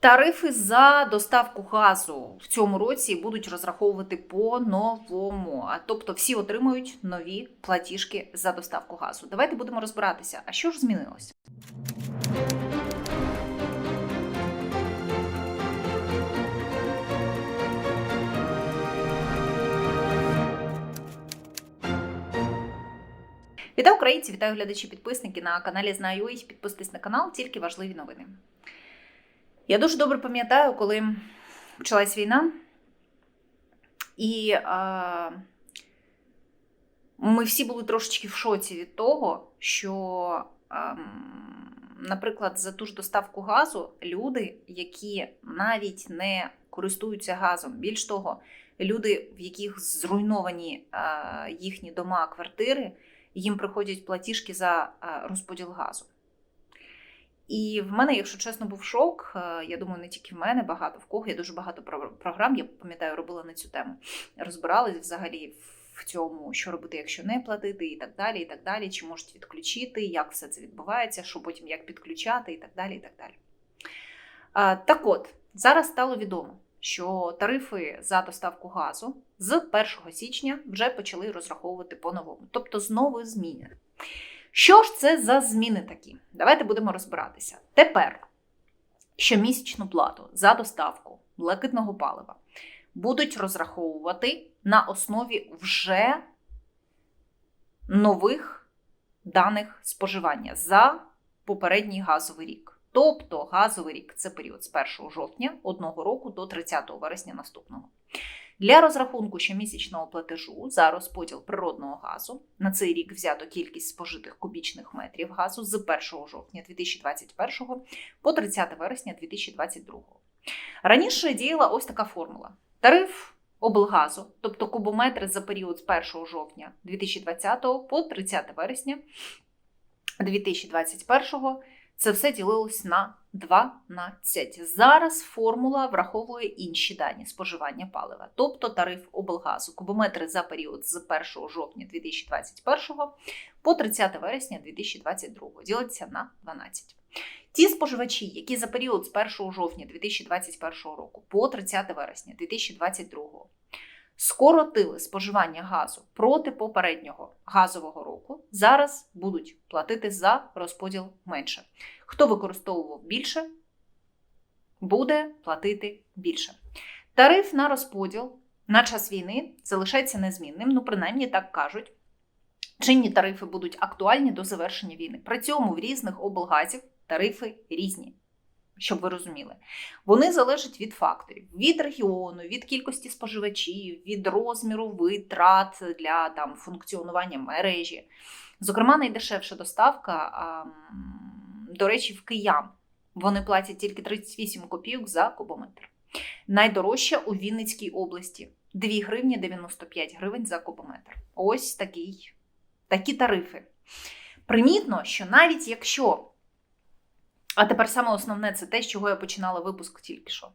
Тарифи за доставку газу в цьому році будуть розраховувати по-новому. А тобто всі отримують нові платіжки за доставку газу. Давайте будемо розбиратися. А що ж змінилося? Вітаю українці, вітаю глядачі, підписники на каналі Знаю. Підписуйтесь на канал, тільки важливі новини. Я дуже добре пам'ятаю, коли почалась війна, і а, ми всі були трошечки в шоці від того, що, а, наприклад, за ту ж доставку газу люди, які навіть не користуються газом, більш того, люди, в яких зруйновані а, їхні дома, квартири, їм приходять платіжки за розподіл газу. І в мене, якщо чесно, був шок. Е, Я думаю, не тільки в мене, багато в кого. Я дуже багато програм, я пам'ятаю, робила на цю тему. Розбирались взагалі в цьому, що робити, якщо не платити, і так далі, і так далі, чи можуть відключити, як все це відбувається, що потім як підключати, і так далі. і Так далі. Так от, зараз стало відомо, що тарифи за доставку газу з 1 січня вже почали розраховувати по-новому, тобто знову зміни. Що ж це за зміни такі? Давайте будемо розбиратися. Тепер щомісячну плату за доставку блакитного палива будуть розраховувати на основі вже нових даних споживання за попередній газовий рік. Тобто газовий рік це період з 1 жовтня одного року до 30 вересня наступного. Для розрахунку щомісячного платежу за розподіл природного газу на цей рік взято кількість спожитих кубічних метрів газу з 1 жовтня 2021 по 30 вересня 2022. Раніше діяла ось така формула: тариф облгазу, тобто кубометри за період з 1 жовтня 2020 по 30 вересня 2021 це все ділилось на 12. Зараз формула враховує інші дані споживання палива, тобто тариф облгазу, кубометри за період з 1 жовтня 2021 по 30 вересня 2022 ділиться на 12. Ті споживачі, які за період з 1 жовтня 2021 року по 30 вересня 2022 скоротили споживання газу проти попереднього газового року, зараз будуть платити за розподіл менше. Хто використовував більше, буде платити більше. Тариф на розподіл на час війни залишається незмінним, ну, принаймні так кажуть. Чинні тарифи будуть актуальні до завершення війни. При цьому в різних облгазів тарифи різні, щоб ви розуміли. Вони залежать від факторів: від регіону, від кількості споживачів, від розміру витрат для там, функціонування мережі. Зокрема, найдешевша доставка, а, до речі, в киян. Вони платять тільки 38 копійок за кубометр. Найдорожча у Вінницькій області 2 гривні 95 гривень за кубометр. Ось такий, такі тарифи. Примітно, що навіть якщо а тепер саме основне це те, з чого я починала випуск тільки що.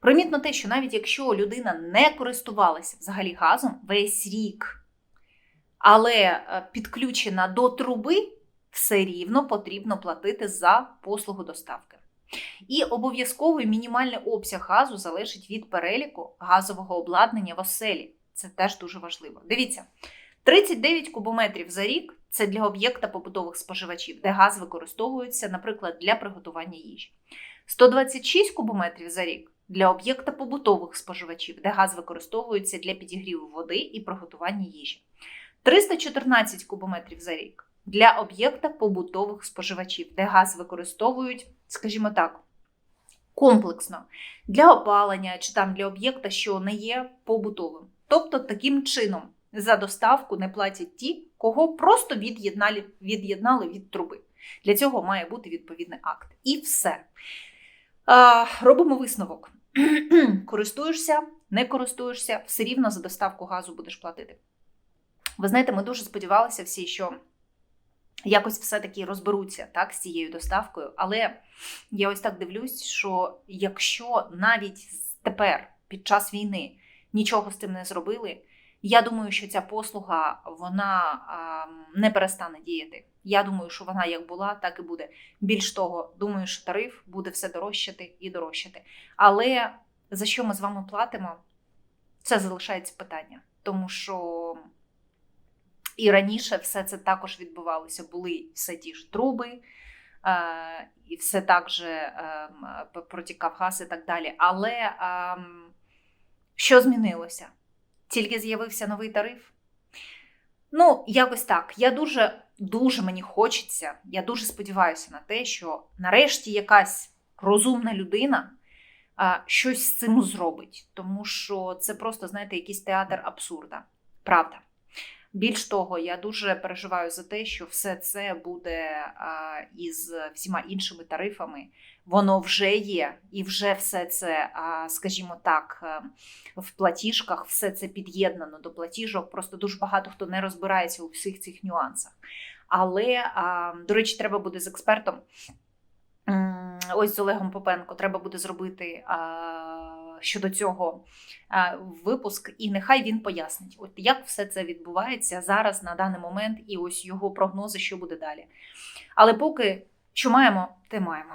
Примітно те, що навіть якщо людина не користувалася взагалі газом весь рік, але е, підключена до труби, все рівно потрібно платити за послугу доставки. І обов'язковий мінімальний обсяг газу залежить від переліку газового обладнання в оселі. Це теж дуже важливо. Дивіться, 39 кубометрів за рік це для об'єкта побутових споживачів, де газ використовується, наприклад, для приготування їжі. 126 кубометрів за рік для об'єкта побутових споживачів, де газ використовується для підігріву води і приготування їжі. 314 кубометрів за рік для об'єкта побутових споживачів, де газ використовують, скажімо так, комплексно для опалення чи там для об'єкта, що не є побутовим. Тобто, таким чином за доставку не платять ті, кого просто від'єднали, від'єднали від труби. Для цього має бути відповідний акт. І все. А, робимо висновок. Користуєшся, не користуєшся, все рівно за доставку газу будеш платити. Ви знаєте, ми дуже сподівалися всі, що якось все-таки розберуться так, з цією доставкою. Але я ось так дивлюсь, що якщо навіть тепер, під час війни, нічого з цим не зробили, Я думаю, що ця послуга вона не перестане діяти. Я думаю, що вона як була, так і буде. Більш того, думаю, що тариф буде все дорожчати і дорожчати. Але за що ми з вами платимо, це залишається питання, тому що і раніше все це також відбувалося. Були все ті ж труби, е, і все так же е, протікав газ і так далі. Але е, що змінилося? Тільки з'явився новий тариф. Ну, якось так. Я дуже, дуже мені хочеться, я дуже сподіваюся на те, що нарешті якась розумна людина а, щось з цим зробить. Тому що це просто, знаєте, якийсь театр абсурда. Правда. Більш того, я дуже переживаю за те, що все це буде із всіма іншими тарифами. Воно вже є, і вже все це, скажімо так, е, в платіжках, все це під'єднано до платіжок. Просто дуже багато хто не розбирається у всіх цих нюансах. Але, до речі, треба буде з експертом. Ось з Олегом Попенко треба буде зробити щодо цього випуск, і нехай він пояснить, от як все це відбувається зараз на даний момент, і ось його прогнози, що буде далі. Але поки що маємо, те маємо.